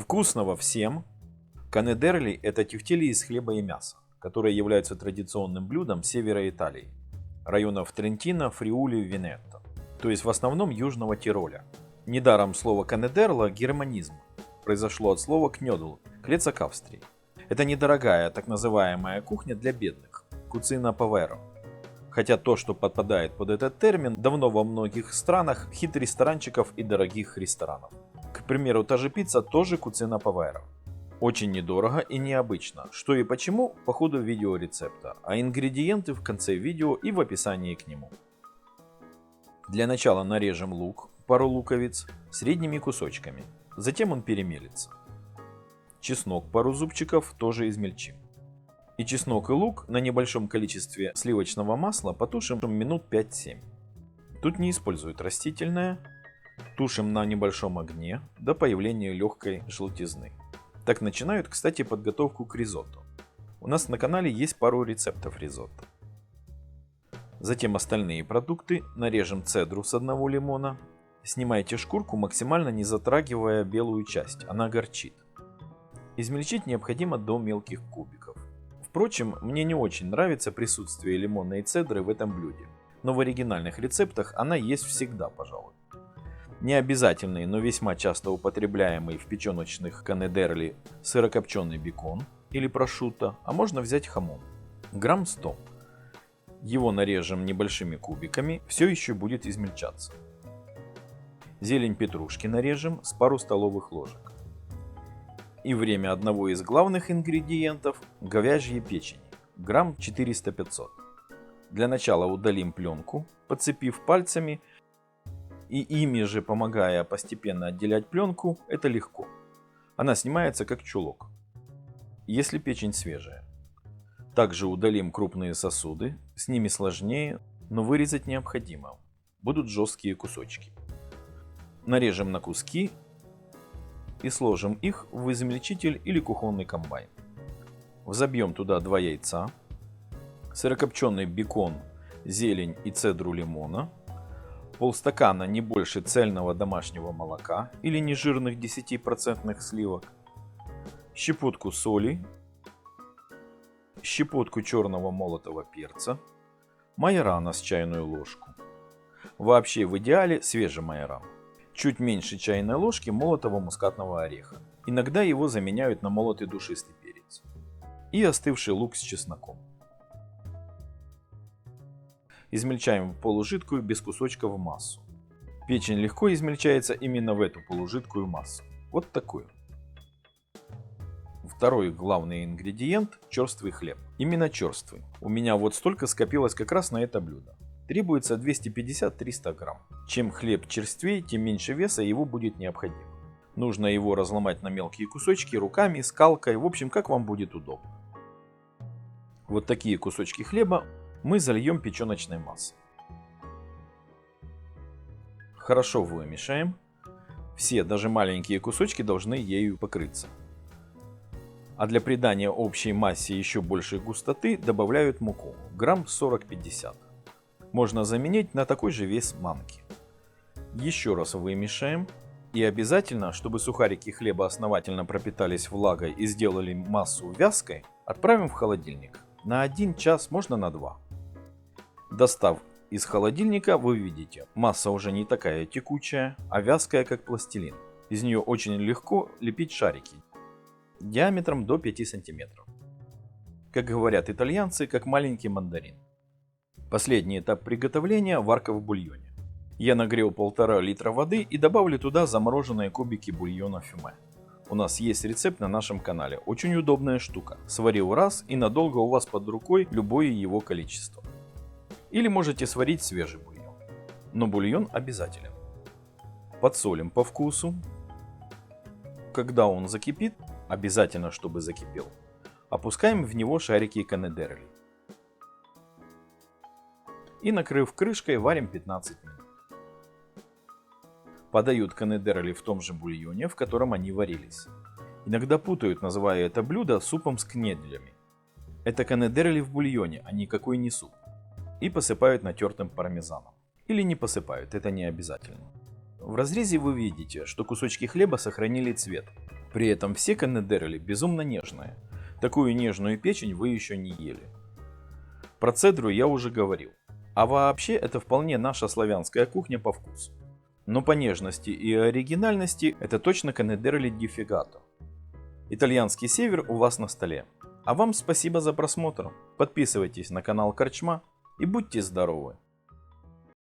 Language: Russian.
Вкусного всем! Канедерли – это тефтели из хлеба и мяса, которые являются традиционным блюдом севера Италии, районов Трентино, Фриули, Венетто, то есть в основном Южного Тироля. Недаром слово канедерла – германизм, произошло от слова кнёдл – клецак Австрии. Это недорогая так называемая кухня для бедных – куцина паверо. Хотя то, что подпадает под этот термин, давно во многих странах хит ресторанчиков и дорогих ресторанов. К примеру, та же пицца тоже куцина паверо. Очень недорого и необычно. Что и почему по ходу видеорецепта, а ингредиенты в конце видео и в описании к нему. Для начала нарежем лук, пару луковиц, средними кусочками. Затем он перемелится. Чеснок пару зубчиков тоже измельчим. И чеснок и лук на небольшом количестве сливочного масла потушим минут 5-7. Тут не используют растительное, Тушим на небольшом огне до появления легкой желтизны. Так начинают, кстати, подготовку к ризотто. У нас на канале есть пару рецептов ризотто. Затем остальные продукты. Нарежем цедру с одного лимона. Снимайте шкурку, максимально не затрагивая белую часть, она горчит. Измельчить необходимо до мелких кубиков. Впрочем, мне не очень нравится присутствие лимона и цедры в этом блюде, но в оригинальных рецептах она есть всегда, пожалуй. Необязательный, но весьма часто употребляемый в печеночных канедерли сырокопченый бекон или прошутто, а можно взять хамон. Грамм 100. Его нарежем небольшими кубиками, все еще будет измельчаться. Зелень петрушки нарежем с пару столовых ложек. И время одного из главных ингредиентов – говяжьи печень, грамм 400-500. Для начала удалим пленку, подцепив пальцами и ими же помогая постепенно отделять пленку, это легко. Она снимается как чулок, если печень свежая. Также удалим крупные сосуды, с ними сложнее, но вырезать необходимо. Будут жесткие кусочки. Нарежем на куски и сложим их в измельчитель или кухонный комбайн. Взобьем туда 2 яйца, сырокопченый бекон, зелень и цедру лимона – полстакана не больше цельного домашнего молока или нежирных 10% сливок, щепотку соли, щепотку черного молотого перца, майорана с чайную ложку. Вообще в идеале свежий майоран. Чуть меньше чайной ложки молотого мускатного ореха. Иногда его заменяют на молотый душистый перец. И остывший лук с чесноком. Измельчаем в полужидкую без кусочков массу. Печень легко измельчается именно в эту полужидкую массу. Вот такую. Второй главный ингредиент – черствый хлеб. Именно черствый. У меня вот столько скопилось как раз на это блюдо. Требуется 250-300 грамм. Чем хлеб черствее, тем меньше веса его будет необходимо. Нужно его разломать на мелкие кусочки руками, скалкой, в общем, как вам будет удобно. Вот такие кусочки хлеба мы зальем печеночной массой. Хорошо вымешаем. Все, даже маленькие кусочки должны ею покрыться. А для придания общей массе еще большей густоты добавляют муку, грамм 40-50. Можно заменить на такой же вес манки. Еще раз вымешаем. И обязательно, чтобы сухарики хлеба основательно пропитались влагой и сделали массу вязкой, отправим в холодильник. На 1 час, можно на 2. Достав из холодильника, вы видите, масса уже не такая текучая, а вязкая как пластилин. Из нее очень легко лепить шарики диаметром до 5 см. Как говорят итальянцы, как маленький мандарин. Последний этап приготовления – варка в бульоне. Я нагрел полтора литра воды и добавлю туда замороженные кубики бульона фюме. У нас есть рецепт на нашем канале. Очень удобная штука. Сварил раз и надолго у вас под рукой любое его количество. Или можете сварить свежий бульон. Но бульон обязателен. Подсолим по вкусу. Когда он закипит, обязательно чтобы закипел, опускаем в него шарики канедерли. И накрыв крышкой варим 15 минут. Подают канедерли в том же бульоне, в котором они варились. Иногда путают, называя это блюдо супом с кнеделями. Это канедерли в бульоне, а никакой не суп и посыпают натертым пармезаном. Или не посыпают, это не обязательно. В разрезе вы видите, что кусочки хлеба сохранили цвет. При этом все канедерли безумно нежные. Такую нежную печень вы еще не ели. Про цедру я уже говорил. А вообще это вполне наша славянская кухня по вкусу. Но по нежности и оригинальности это точно канедерли дифигато. Итальянский север у вас на столе. А вам спасибо за просмотр. Подписывайтесь на канал Корчма и будьте здоровы!